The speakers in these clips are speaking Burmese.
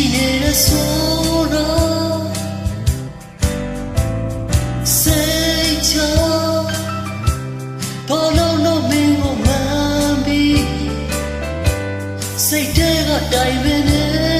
ရှိနေရဆိုတော့စိတ်ချဘာလို့လို့မင်းကိုမှန်ပြီးစိတ်ထဲကတိုင်ပင်နေ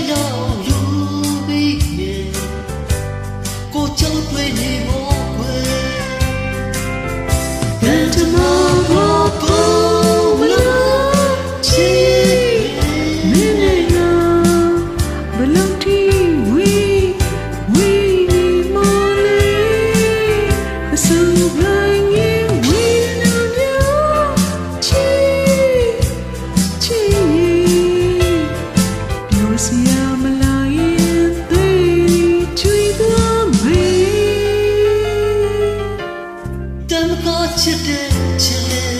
love. ချစ်တဲ့ချစ်တဲ့